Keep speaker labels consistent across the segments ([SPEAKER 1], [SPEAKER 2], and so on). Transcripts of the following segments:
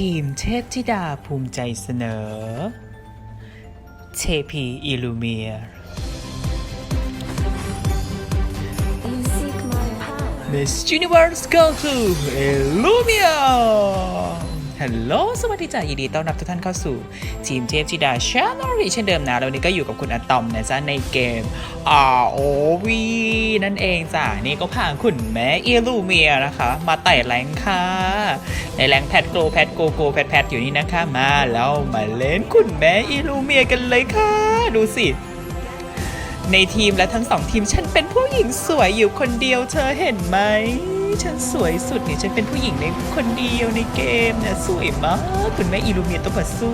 [SPEAKER 1] ทีมเทพธิดาภูมิใจเสนอเทพีอิลูเมีย
[SPEAKER 2] มิสยูนิ
[SPEAKER 1] เวิร์สกัลทูเอลูเมีย ฮัลโหล สวัสดีจ้ายินดีต้อนรับทุกท่านเข้าสู่ ทีมเทพธิดาชาแนลเช่นเดิมนะแล้ววันนี้ก็อยู่กับคุณอะตอมนะจ๊ะในเกม ROV นั่นเองจ้ะนี่ก็พาคุณแม่เอลูเมียนะคะ มาไต่แรงค่ะ ในแรงแพทโกแพทโกโกแพทแพทอยู่นี่นะคะมาแล้วมาเล่นคุณแม่เอลูเมียกันเลยค่ะ ดูสิในทีมและทั้งสองทีมฉันเป็นผู้หญิงสวยอยู่คนเดียวเธอเห็นไหม ฉันสวยสุดเนี่ยฉันเป็นผู้หญิงในคนเดียวในเกมเนี่ยสวยมาก คุณแม่อิลูเมียต้องมาสู้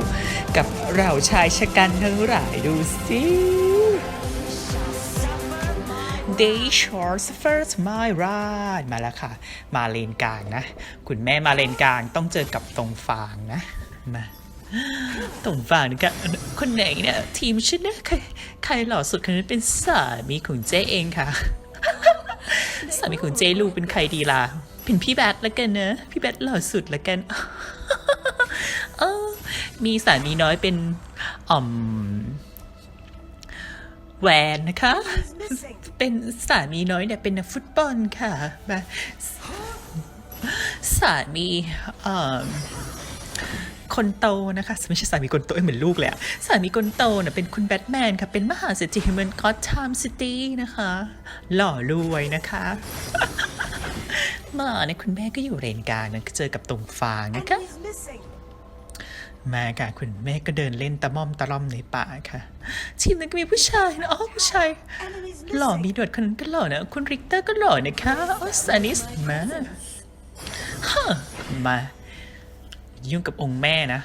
[SPEAKER 1] กับเราชายชะกันทั้งหลายดูสิ They short first my ride มาแล้วค่ะ มาเลนกลางนะ คุณแม่มาเลนกลางต้องเจอกับตรงฟางนะ มาตรงฝั่งนี่ก็คนไหนเนี่ยทีมฉันนะใครใครหล่อสุดคนนั้นเป็นสามีของเจ๊เองค่ะามีของเจลูเป็นใครดีล่ะ เป็นพี่แบทละกันเนอะ พี่แบทหล่อสุดละกันเออมีสามีน้อยเป็นอ่อมแหวนนะคะ เป็นสามีน้อยเนี่ยเป็นนักฟุตบอลค่ะมาสามีอ่อ คนโตนะคะไม่ใช่สามีคนโตเอ้ยเหมือนลูกเลยอะสามีคนโตน่ะเป็นคุณแบทแมนค่ะ เป็นมหาเศรษฐีเมืองกอตไทม์ซิตี้นะคะ หล่อรวยนะคะมาเนี่ยคุณแม่ก็อยู่เรนกลางนะเจอกับตรงฟางนะคะมาค่ะคุณแม่ก็เดินเล่นตะม่อมตะล่อมในป่าค่ะ ทีมนั้นก็มีผู้ชายนะอ๋อผู้ชายหล่อมีหนวดคนนั้นก็หล่อนะคุณริกเตอร์ก็หล่อนะคะอ๋อซานิสมาฮะมา ยุ่งกับองค์แม่นะ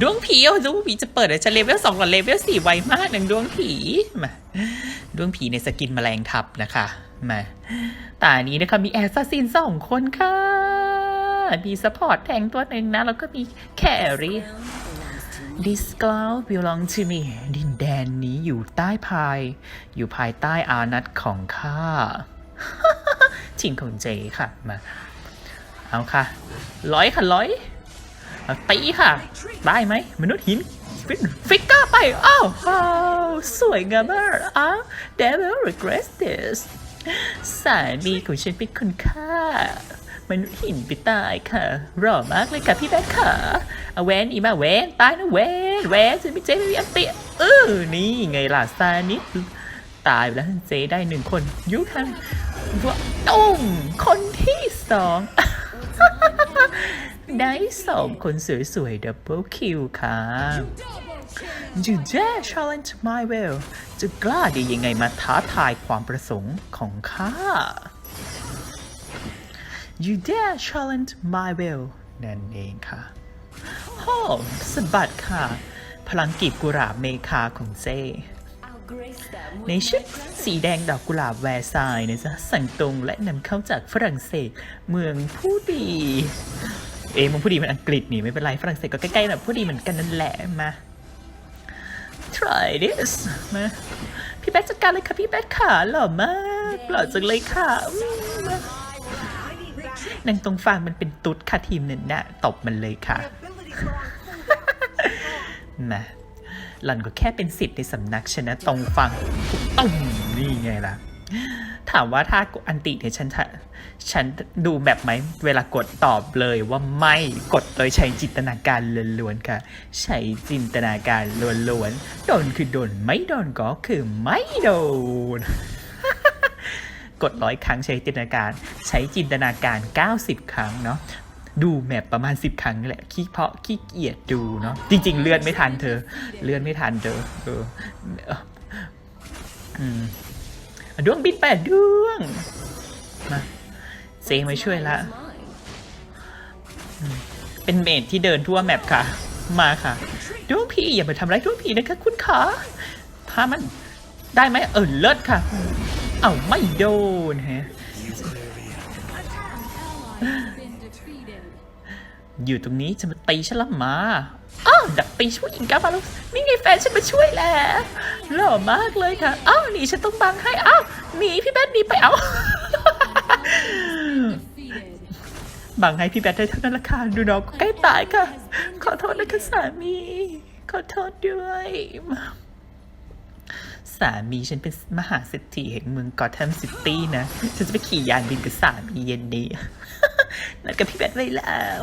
[SPEAKER 1] ดวงผีเอาดวงผีจะเปิดอะจะเลเวลสองกับเลเวลสี่ไวมากหนึ่งดวงผีมาดวงผีในสกินแมลงทับนะคะมาตานี้นะคะมีแอสซัสซินสองคนค่ะ มีสปอร์ตแทงตัวหนึ่งนะ แล้วก็มีแครี่ This cloud belong to me ดินแดนนี้อยู่ใต้ภาย อยู่ภายใต้อานัตของข้าถิ่นของเจค่ะมา เอาค่ะร้อยค่ะร้อยตีค่ะ ได้ไหมมนุษย์หินฟิกฟิกเกอร์ไปอ้าวอ้าวสวยงามมากอ้าว devil regrets this สามีของฉันเป็นคนฆ่ามนุษย์หินไปตายค่ะรอมากเลยค่ะพี่แบ๊คค่ะเอาแวนอีมาแวนตายนะแวนแวนฉันไม่เจ๊ไม่มีอันตีเออนี่ไงล่ะซานิดตายไปแล้วเจ๊ได้หนึ่งคนยุทันว่าตุ้มคนที่สอง ได้สองคนสวยๆดับเบิลคิวค่ะ You dare challenge my will จะกล้าดียังไงมาท้าทายความประสงค์ของข้า You dare challenge my will นั่นเองค่ะโอ้สบัดค่ะ พลังกีบกุหลาบเมคาของเจในชุดสีแดงดอกกุหลาบแวร์ซายน์นะจ๊ะสั่งตรงและนำเข้าจากฝรั่งเศสเมืองผู้ดี เอ้มืองผู้ดีมันอังกฤษนี่ไม่เป็นไรฝรั่งเศสก็ใกล้ๆแบบผู้ดีเหมือนกันนั่นแหละมา try this มาพี่แบ๊กจัดการเลยค่ะพี่แบ๊กขาหล่อมากหล่อจังเลยค่ะนางตรงฟางมันเป็นตุ๊ดค่ะทีมหนึ่งนะตบมันเลยค่ะนะหล่อนก็แค่เป็นสิทธิ์ในสำนักชนะตรงฟังตุ้มนี่ไงล่ะ ถามว่าถ้ากดอันติเนี่ยฉันจะ ฉันดูแบบไหมเวลากดตอบเลยว่าไม่กดโดยใช้จินตนาการล้วนๆค่ะ ใช้จินตนาการล้วนๆโดนคือโดนไม่โดนก็คือไม่โดน กดร้อยครั้งใช้จินตนาการ ใช้จินตนาการ 90 ครั้งเนาะดูแมปประมาณ 10 ครั้งนี่แหละขี้เพาะขี้เกียจดูเนาะจริง ๆ เลื่อนไม่ทันเธอ เลื่อนไม่ทันเธอเออเอ่ออืมดวงบินแปดดวงมา เซมาช่วยละเป็นเมดที่เดินทั่วแมปค่ะ มาค่ะ ดวงผีอย่ามาทำร้ายดวงผีนะคะคุณขาพามันได้ไหมเออเลิศค่ะ เอาไม่โดนฮะอยู่ตรงนี้จะมาตีฉันละมา อ้าวดักตีผู้หญิงกลับมาล้วนี่ไงแฟนฉันมาช่วยแล้วหล่อมากเลยค่ะ อ้าวหนีฉันต้องบังให้ อ้าวหนีพี่แบทหนีไปเอา บบังให้พี่แบทได้เท่านั้นละค่ะ ดูน้องก็ใกล้ตายค่ะ ขอโทษนะคะสามี ขอโทษด้วย สามีฉันเป็นมหาเศรษฐีแห่งเมืองกอ t แ a มซิตี้นะ ฉันจะไปขี่ยานบินกับสามีเย็นนี้นัดกับพี่แบทไว้แล้ว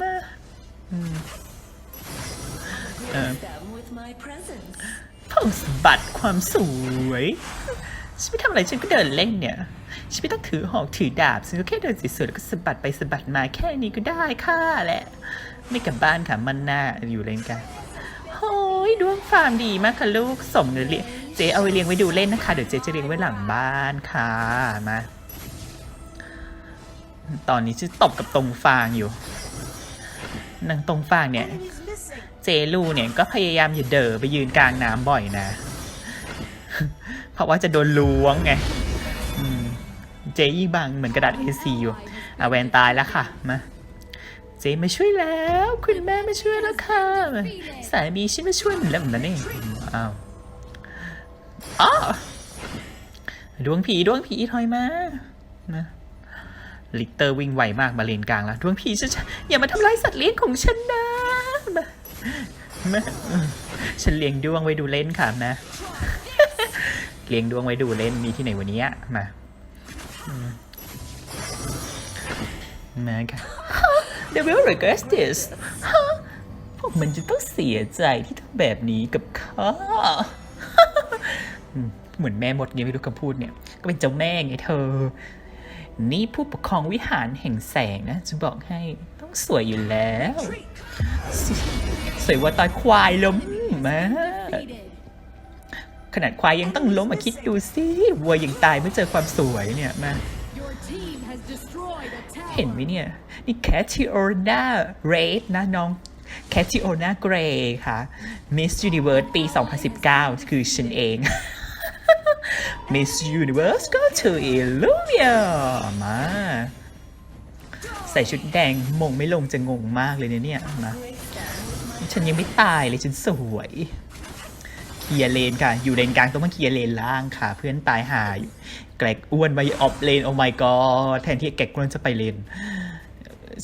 [SPEAKER 1] มาอืมเออ
[SPEAKER 2] them with my presence.
[SPEAKER 1] พงสมบัติความสวย ฉันไม่ทำอะไรฉันก็เดินเล่นเนี่ย ฉันไม่ต้องถือหอกถือดาบ ฉันก็แค่เดินสวยๆแล้วก็สะบัดไปสะบัดมาแค่นี้ก็ได้ค่ะแหละ ไม่กลับบ้านค่ะมันหน้าอยู่เล่นกันโอ้ยดวงฟาร์มดีมากค่ะลูกสมเนื้อเลี้ยงเจ๊เอาไปเลี้ยงไว้ดูเล่นนะคะ เดี๋ยวเจ๊จะเลี้ยงไว้หลังบ้านค่ะมา ตอนนี้ชื่อตบกับตรงฟางอยู่นางตรงฟางเนี่ย เจลูเนี่ยก็พยายามอย่าเด๋อไปยืนกลางน้ำบ่อยนะ ราะว่าจะโดนล้วงไงเจ๊ยิ่งบางเหมือนกระดาษ A4 อยู่อาแวนตายแล้วค่ะมาเจ๊มาช่วยแล้ว คุณแม่มาช่วยแล้วค่ะสามีฉันมาช่วยหนูแล้วนะนี่อ้าวอ๋อดวงผีดวงผีถอยมานะลิกเตอร์วิ่งไวมากมาเลนกลางแล้วดวงผีฉันอย่ามาทำร้ายสัตว์เลี้ยงของฉันนะแม่ฉันเลี้ยงดวงไว้ดูเล่นค่ะแม่ เลี้ยงดวงไว้ดูเล่นมีที่ไหนวันนี้มาอืมมาค่ะ The will regret this พวกมันจะต้องเสียใจที่ทำแบบนี้กับข้าเหมือนแม่หมดไงไม่รู้คำพูดเนี่ย ก็เป็นเจ้าแม่ไงเธอ นี่ผู้ปกครองวิหารแห่งแสงนะ จะบอกให้ต้องสวยอยู่แล้ว สวยว่าตอนควายล้มมา ขนาดควายยังต้องล้มมาคิดดูสิวัวยังตายเมื่อเจอความสวยเนี่ยมาเห็นไหมเนี่ย นี่แคท i โอนาเรดนะน้องแคท i โอนาเกรค่ะ Miss Universe ปี 2019 คือฉันเอง Miss Universe ก็ถืออิลูเมียมา ใส่ชุดแดงมงไม่ลงจะงงมากเลยเนี่ยเนี่ยนะฉันยังไม่ตายเลยฉันสวย ลียร์เลนค่ะ อยู่เลนกลางต้องมาเคลียร์เลนล่างค่ะ เพื่อนตายหายแกลกอ้วนไปออฟเลนโอ้ my god แทนที่แกลกอ้วนจะไปเลน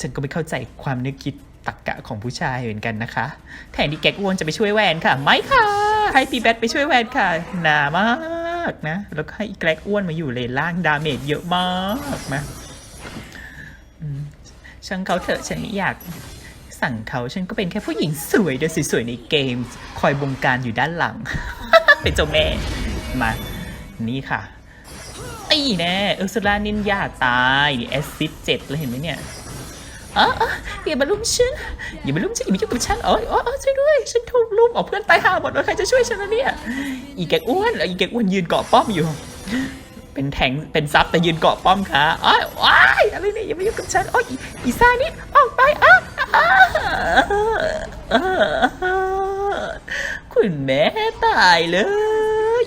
[SPEAKER 1] ฉันก็ไม่เข้าใจความนึกคิดตักกะของผู้ชายเหมือนกันนะคะ แทนที่แกลกอ้วนจะไปช่วยแวนค่ะ ไม่ค่ะ ให้ปีแบทไปช่วยแวนค่ะ หนามากนะ แล้วก็ให้แกลกอ้วนมาอยู่เลนล่างดาเมจเยอะมากนะช่างเขาเถอะฉันไม่อยาก สั่งเขาฉันก็เป็นแค่ผู้หญิงสวยเดินสวยๆในเกม คอยบงการอยู่ด้านหลัง เป็นเจ้าแม่ มา นี่ค่ะตีแน่เออร์ซูล่านินยาตายแอสซิดเจ็ดแล้วเห็นไหมเนี่ยอ๋ออ๋ออย่ามาลุมฉันอย่ามาลุมฉันอย่ามายุ่งกับฉันอ๋ออ๋ออ๋อช่วยด้วย ฉันถูกลุมอ๋อเพื่อนตายห่าหมดเลยใครจะช่วยฉันนะเนี่ย อีแกกอ้วนอีแกกอ้วนยืนเกาะป้อมอยู่ เป็นแทงเป็นซับแต่ยืนเกาะป้อมค่ะอ้ายอ้ายอะไรเนี่ยอย่ามายุ่งกับฉันอ้ยอีอีซ่านี่ออกไปอ้าอ้าอ้า คุณแม่ตายเลย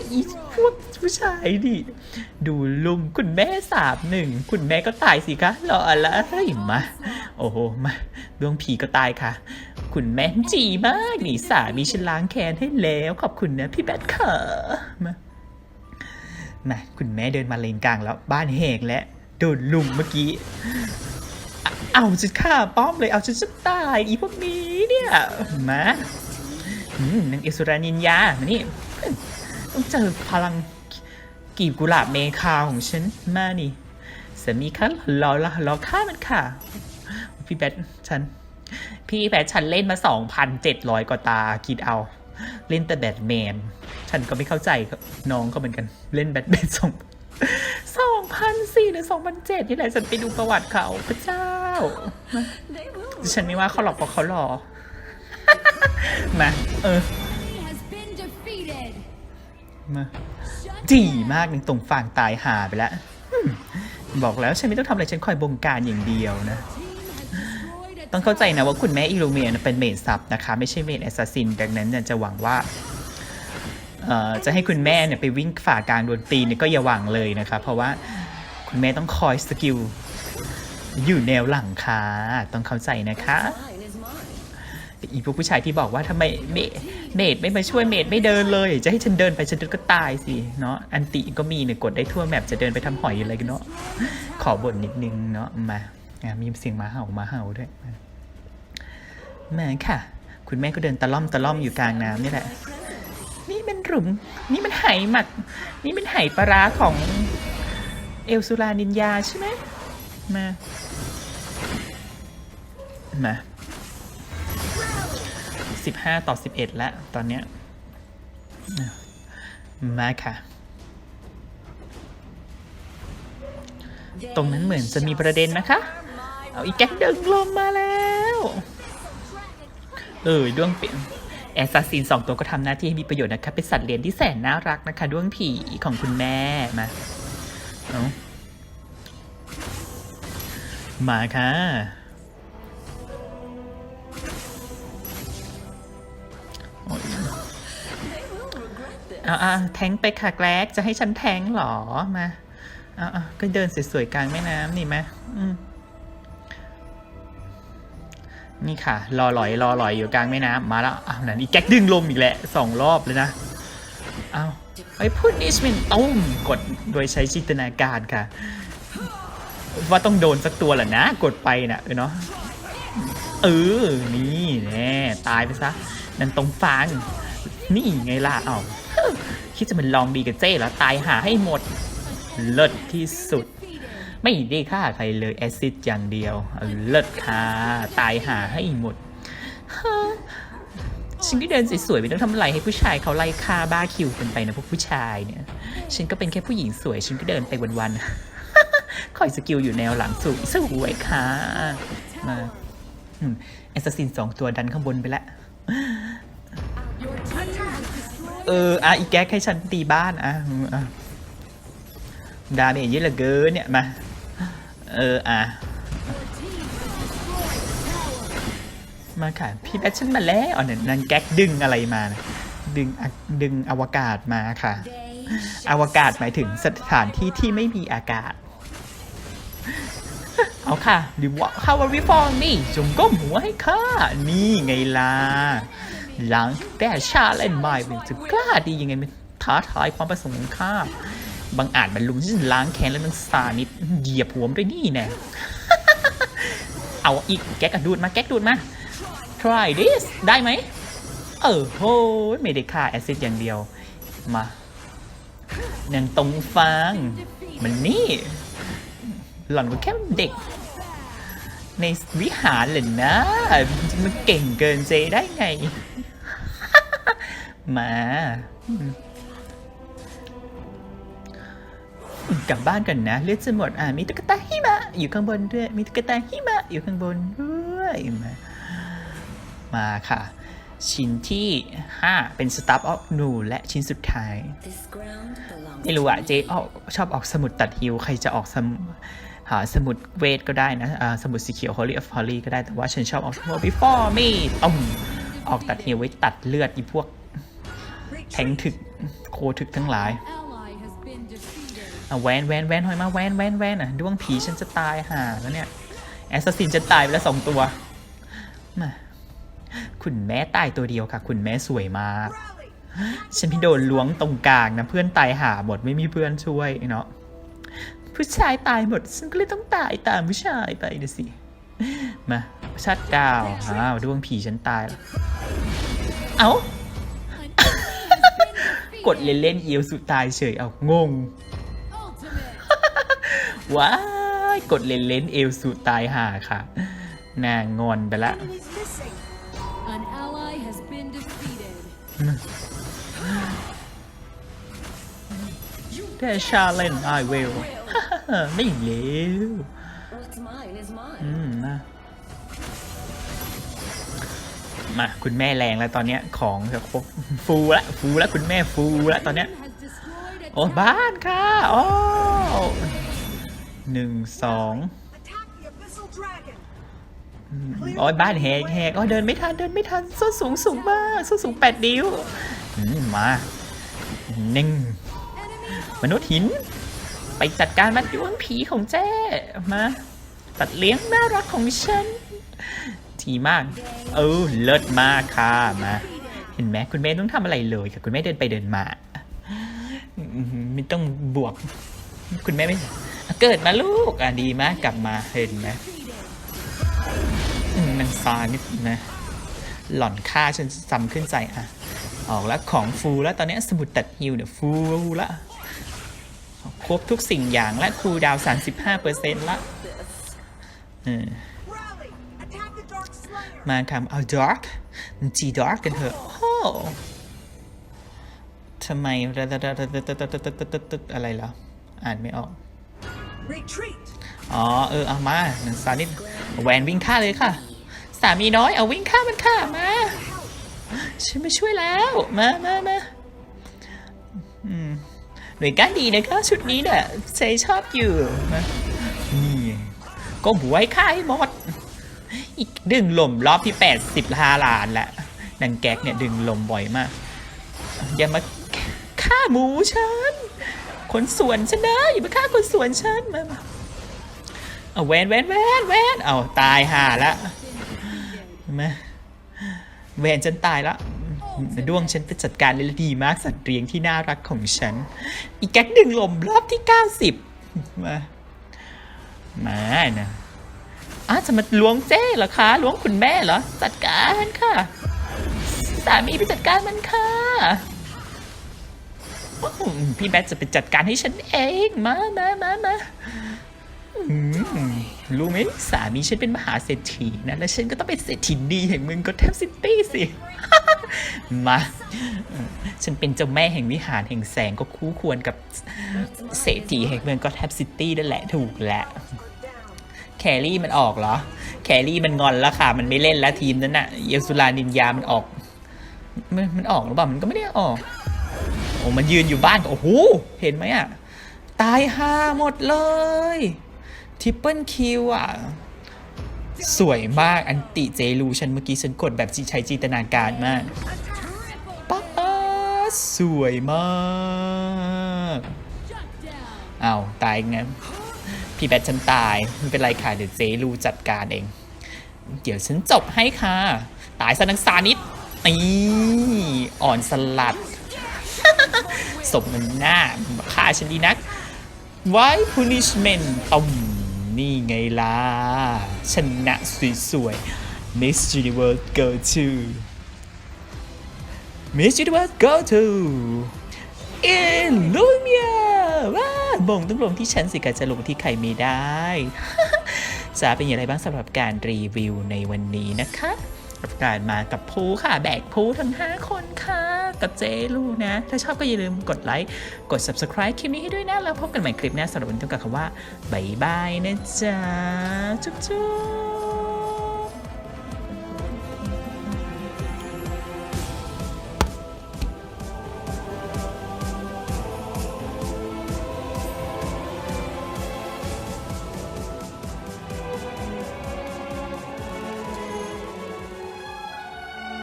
[SPEAKER 1] พวกผู้ชายดิ ดูลุมคุณแม่สามหนึ่ง คุณแม่ก็ตายสิคะรออะไรมา โอ้โห มาดวงผีก็ตายค่ะ คุณแม่จีมากนี่สามีฉันล้างแค้นให้แล้ว ขอบคุณนะ พี่แบทค่ะมามาคุณแม่เดินมาเลนกลางแล้ว บ้านแหกและโดนลุมเมื่อกี้ เอาจะฆ่าป้อมเลยเอาฉันจะตายอีพวกนี้เนี่ยมาอืมนางเอสุรานินยามานี่ต้องเจอพลังกีบกุหลาบเมคาของฉันมานี่สามีคะรอรอรอฆ่ามันค่ะ พี่แบทฉัน พี่แบทฉันเล่นมา 2,700 กว่าตาคิดเอา เล่นแต่แบทแมน ฉันก็ไม่เข้าใจน้องเขาเหมือนกัน เล่นแบทแมนสองสองพันสี่หรือสองพันเจ็ดนี่แหละฉันไปดูประวัติเขาพระเจ้า
[SPEAKER 2] They will
[SPEAKER 1] ฉันไม่ว่าเขาหรอกเพราะเขาหล่อมาเออ
[SPEAKER 3] Enemy has been defeated.
[SPEAKER 1] มา
[SPEAKER 3] Shut
[SPEAKER 1] จีมากหนึ่งตรงฟางตายหาไปแล้วอืมบอกแล้วฉันไม่ต้องทำอะไรฉันคอยบงการอย่างเดียวนะ
[SPEAKER 3] team has destroyed a
[SPEAKER 1] ต้องเข้าใจนะว่าคุณแม่อิลูเมียเป็นเมดซับนะคะ ไม่ใช่เมดแอสซัสซิน ดังนั้นเนี่ยจะหวังว่าเอ่อจะให้คุณแม่เนี่ยไปวิ่งฝ่ากลางโดนตีเนี่ยก็อย่าหวังเลยนะคะ เพราะว่าคุณแม่ต้องคอยสกิล อยู่แนวหลังค่ะ ต้องเข้าใจนะคะ อีพวกผู้ชายที่บอกว่าทำไมเมดเมดไม่มาช่วยเมดไม่เดินเลย จะให้ฉันเดินไปฉันก็ตายสิเนาะอันติก็มีเนี่ยกดได้ทั่วแมปจะเดินไปทำหอยอะไรกันเนาะขอบ่นนิดนึงเนาะมาอะมีเสียงมาเห่ามาเห่าด้วยมาค่ะ คุณแม่ก็เดินตะล่อมตะล่อมอยู่กลางน้ำนี่แหละ นี่มันหลุม นี่มันไหหมัก นี่มันไหปลาร้าของเอลซูรานินยาใช่ไหม มามาสิบห้าต่อสิบเอ็ดแล้วตอนเนี้ยมาค่ะ ตรงนั้นเหมือนจะมีประเด็นนะคะ เอาอีกแก๊กดึงลมมาแล้ว เออด้วงเป็นแอสซัสซินสองตัวก็ทำหน้าที่ให้มีประโยชน์นะคะ เป็นสัตว์เลี้ยงที่แสนน่ารักนะคะด้วงผีของคุณแม่มา เอา มาค่ะโอ้ย
[SPEAKER 2] They will regret this.
[SPEAKER 1] อ่าอ่าแทงไปค่ะแกลกจะให้ฉันแทงเหรอ มาอ่าอ่าก็เดินสวยๆกลางแม่น้ำนี่ไหมอืมนี่ค่ะ รอหลอยรอหลอยอยู่กลางแม่น้ำมาแล้วอ้าวนั่นอีแก๊กดึงลมอีกแหละสองรอบเลยนะเอาไอ้พูดนิชมินตุ้มกดโดยใช้จินตนาการค่ะ ว่าต้องโดนสักตัวแหละนะ กดไปนะเออเนาะเออ นี่แน่ตายไปซะ นั่นตรงฟางนี่ไงล่ะเอ้าคิดจะมันลองดีกับเจ้แล้วตายหาให้หมด เลิศที่สุด ไม่ได้ฆ่าใครเลยแอซิดอย่างเดียว เลิศค่ะ ตายหาให้หมดฉันก็เดินสวยๆไม่ต้องทำอะไรให้ผู้ชายเขาไล่ฆ่าบ้าคิวกันไปนะพวกผู้ชายเนี่ย ฉันก็เป็นแค่ผู้หญิงสวย ฉันก็เดินไปวันๆ คอยสกิลอยู่แนวหลังสูงสวยค่ะ มาแอสซัสซินสองตัวดันข้างบนไปแล้วเอออะอีแก๊กให้ฉันตีบ้านอะดาเมจเยอะเหลือเกินเนี่ยมา เอออะมาค่ะ พี่แบทฉันมาแล้วอ๋อนั่นนั่นแก๊กดึงอะไรมานะดึงดึงอวกาศมาค่ะ อวกาศหมายถึงสถานที่ที่ไม่มีอากาศ เอาค่ะดิว่าคาวาริฟอร์นี่จงก้มหัวให้ข้า นี่ไงล่ะ หลังแต่ชาเล่นไม่เป็นจะกล้าดียังไงมันท้าทายความประสงค์ของข้า บางอาจบรรลุฉันล้างแค้นแล้วนังสานิดเหยียบหัวมด้วยนี่แน่เอาอีกแก๊กกระดูดมาแก๊กดูดมา try this ได้ไหม เออโหไม่ได้ค่าแอซิดอย่างเดียว มานังตรงฟัง มันนี่ หล่อนก็แค่เด็ก ในวิหารเลยนะ มันเก่งเกินเจได้ไง มาอืมกลับบ้านกันนะ เลือดจะหมด อ่ามีตุ๊กตาหิมะอยู่ข้างบนด้วย มีตุ๊กตาหิมะอยู่ข้างบนด้วยมามาค่ะ ชิ้นที่ 5 เป็นสตาร์ฟออฟนูและชิ้นสุดท้าย
[SPEAKER 2] this ground belongs
[SPEAKER 1] ไม่รู้อะเจ๊ออกชอบออกสมุดตัดฮิว ใครจะออกสมหา สมุดเวทก็ได้นะสมุดสีเขียว Holy of Holy ก็ได้แต่ว่าฉันชอบออกสมุด before me ต้มออกตัดฮิวไว้ตัดเลือดอีพวก แทงถึกโคถึกทั้งหลายแวนแวนแวนหอยมาแวนแวนแวนอะดวงผีฉันจะตายห่าแล้วเนี่ยแอสซัสซินจะตายไปแล้วสองตัวมาคุณแม่ตายตัวเดียวค่ะ คุณแม่สวยมาก ฉันพี่โดนล้วงตรงกลางนะ เพื่อนตายหาหมดไม่มีเพื่อนช่วยเนาะ ผู้ชายตายหมด ฉันก็เลยต้องตายตามผู้ชายไปเดี๋ยวสิ มาชัดดาวน์อ้าวดวงผีฉันตายแล้วเอ้า
[SPEAKER 3] An enemy has been defeated.
[SPEAKER 1] กดเล่นๆเอียวสุดตายเฉย เอางง
[SPEAKER 3] Ultimate.
[SPEAKER 1] ว้ายกดเล่นเล่นๆเอลสูตายห่าค่ะ นางงอนไปละ
[SPEAKER 3] An ally has been defeated.
[SPEAKER 1] แต่ชาเลนไอเวล ไม่เลว
[SPEAKER 2] what's mine is mine
[SPEAKER 1] อืมนะมาคุณแม่แรงแล้วตอนเนี้ยของแบบฟูละฟูละคุณแม่ฟูละตอนเนี้ย
[SPEAKER 3] Team has destroyed a
[SPEAKER 1] โอ้บ้านค่ะโอ้หนึ่งสอง
[SPEAKER 4] Attack the Abyssal Dragon!
[SPEAKER 1] โอ้ยบ้านแหกแหกโอ้ยเดินไม่ทันเดินไม่ทันส้นสูงสูงมากส้นสูงแปดนิ้วอืมมาหนึ่ง
[SPEAKER 3] enemy
[SPEAKER 1] มนุษย์หิน ไปจัดการมันดวงผีของเจ้มาตัดเลี้ยงน่ารักของฉัน ทีมาก เออเลิศมากค่ะมา เห็นไหมคุณแม่ต้องทำอะไรเลยค่ะคุณแม่เดินไปเดินมามไม่ต้องบวก คุณแม่ไม่เกิดมาลูกอะดีมากกลับมาเห็นไหมนางซานิดนะ หล่อนฆ่าฉันจำขึ้นใจอะ ออกแล้วของฟูแล้วตอนนี้สมุดตัดฮิวเนี่ยฟูละ ครบทุกสิ่งอย่างและคูลดาวน์35%ละเออ
[SPEAKER 4] Rally! Attack the Dark Slayer!
[SPEAKER 1] มาทำเอาดาร์กจีดาร์กกันเถอะโอ้ทำไมอะไรเหรอ อ่านไม่ออก
[SPEAKER 4] Retreat!
[SPEAKER 1] อ๋อ เออ เอามาหนังสานิดแหวนวิ่งฆ่าเลยค่ะ สามีน้อยเอาวิ่งฆ่ามันค่ะ มา ฉันไม่ช่วยแล้ว มามามาอืม หน่วยการดีนะคะชุดนี้เนี่ยใจชอบอยู่มานี่ก็บวยฆ่าให้หมด อีกดึงลมรอบที่ 80ลาลานแหละนางแก๊กเนี่ยดึงลมบ่อยมาก อย่ามาฆ่าหมูฉัน คนสวนฉันนะอย่ามาฆ่าคนสวนฉันมาเอาแวนแวนแวนแวนเอาตายห่าละมาแวนฉันตายละ ด้วงฉันไปจัดการเลยดีมากสัตว์เลี้ยงที่น่ารักของฉัน อีกแก๊กดึงลมรอบที่ 90 มา มานะอ้าวจะมาล้วงเจ้เหรอคะล้วงคุณแม่เหรอ จัดการค่ะ สามีไปจัดการมันค่ะอืมพี่แบทจะไปจัดการให้ฉันเอง มามามามาอืม รู้ไหมสามีฉันเป็นมหาเศรษฐีนะ แล้วฉันก็ต้องเป็นเศรษฐีดีแห่งเมืองก็แทมซิตี้สิ มา ฉันเป็นเจ้าแม่แห่งวิหารแห่งแสงก็คู่ควรกับเศรษฐีแห่งเมืองก็แทมซิตี้นั่นแหละถูกแล้แครี่มันออกเหรอ แครี่มันงอนแล้วค่ะ มันไม่เล่นแล้วทีมนั้นน่ะ เยสุรานินยามันออก มันมันออกหรือเปล่า มันก็ไม่ได้ออก โอ้ มันยืนอยู่บ้านก็โอ้โห เห็นไหมอะ ตายห่าหมดเลย ทิปเปิลคิวอะ สวยมากอันติเจลูฉันเมื่อกี้ฉันกดแบบใช้จินตนาการมากป้าสวยมากเอาตายงั้นพี่แบทฉันตายไม่เป็นไรค่ะ เดี๋ยวเจลูจัดการเอง เดี๋ยวฉันจบให้ค่ะ ตายซะนังสานิดนี่อ่อนสลัดสมมันหน้าฆ่าฉันดีนัก Why punishment ตุ่ม นี่ไงล่ะชนะสวยๆ Miss Universe go to Miss Universe go to Illumia ว้ามงต้องลงที่ฉันสิกะจะลงที่ใครไม่ได้จะเป็นอย่างไรบ้างสำหรับการรีวิวในวันนี้นะคะกับการมากับภูค่ะ แบกภูทั้ง 5 คนค่ะ กับเจลูนะ ถ้าชอบก็อย่าลืมกดไลค์กด subscribe คลิปนี้ให้ด้วยนะ แล้วพบกันใหม่คลิปหน้าสำหรับวันนี้ต้องกับคำว่าบายบายนะจ๊ะชุบจุ๊บ